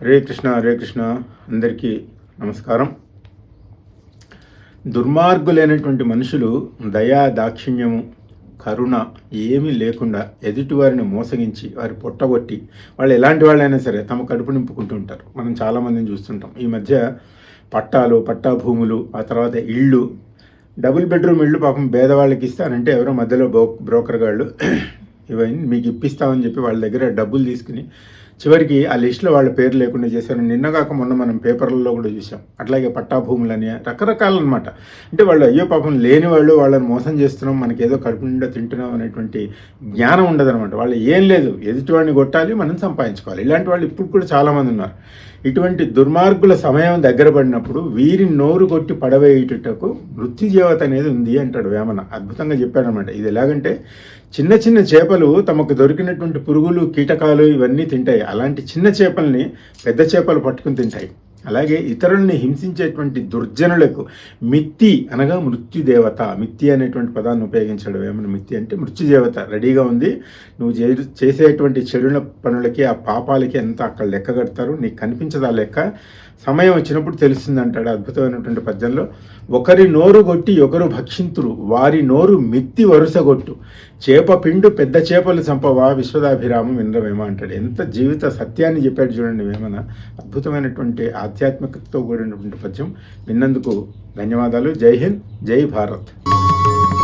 హరే కృష్ణ హరే కృష్ణ. అందరికీ నమస్కారం. దుర్మార్గులైనటువంటి మనుషులు దయా దాక్షిణ్యము కరుణ ఏమీ లేకుండా ఎదుటివారిని మోసగించి వారి పొట్టగొట్టి వాళ్ళు ఎలాంటి వాళ్ళైనా సరే తమ కడుపు నింపుకుంటూ ఉంటారు. మనం చాలామందిని చూస్తుంటాం. ఈ మధ్య పట్టాలు పట్టా భూములు ఆ తర్వాత ఇళ్ళు డబుల్ బెడ్రూమ్ ఇళ్ళు పాపం పేదవాళ్ళకి ఇస్తానంటే ఎవరో మధ్యలో బ్రో బ్రోకర్ గాళ్ళు ఇవన్నీ మీకు ఇప్పిస్తామని చెప్పి వాళ్ళ దగ్గర డబ్బులు తీసుకుని చివరికి ఆ లిస్టులో వాళ్ళ పేరు లేకుండా చేశారు. నిన్నగాక మొన్న మనం పేపర్లలో కూడా చూసాం అట్లాగే పట్టా భూములని రకరకాలు అనమాట అంటే వాళ్ళు అయ్యో పాపం లేని వాళ్ళు వాళ్ళని మోసం చేస్తున్నాం మనకి ఏదో కడుపు నిండా తింటున్నాం అనేటువంటి జ్ఞానం ఉండదనమాట వాళ్ళు ఏం లేదు. ఎదుటివాడిని కొట్టాలి మనం సంపాదించుకోవాలి. ఇలాంటి వాళ్ళు ఇప్పుడు కూడా చాలామంది ఉన్నారు. ఇటువంటి దుర్మార్గుల సమయం దగ్గర పడినప్పుడు వీరి నోరు కొట్టి పడవేయుటకు మృత్యుజీవత అనేది ఉంది అంటాడు వేమన. అద్భుతంగా చెప్పాడనమాట ఇది ఎలాగంటే చిన్న చిన్న చేపలు తమకు దొరికినటువంటి పురుగులు కీటకాలు ఇవన్నీ తింటాయి. అలాంటి చిన్న చేపల్ని పెద్ద చేపలు పట్టుకుని తింటాయి. అలాగే ఇతరుల్ని హింసించేటువంటి దుర్జనులకు మిత్తి అనగా మృత్యుదేవత. మిత్తి అనేటువంటి పదాన్ని ఉపయోగించడం ఏమైనా మిత్తి అంటే మృత్యుదేవత. రెడీగా ఉంది. నువ్వు చే- చేసేటువంటి చెడుల పనులకి ఆ పాపాలకి ఎంత అక్కడ లెక్క కడతారు. నీకు కనిపించదా లెక్క? సమయం వచ్చినప్పుడు తెలిసింది అంటాడు అద్భుతమైనటువంటి పద్యంలో. ఒకరి నోరు కొట్టి ఒకరు భక్షింతురు వారి నోరు మిత్తి వరుసగొట్టు చేప పిండు పెద్ద చేపలు చంపవా విశ్వదాభిరామం వినరవేమ అంటాడు. ఎంత జీవిత సత్యాన్ని చెప్పాడు చూడండి వేమన. అద్భుతమైనటువంటి ఆధ్యాత్మికతతో కూడినటువంటి పద్యం. విన్నందుకు ధన్యవాదాలు. జై హింద్ జై భారత్.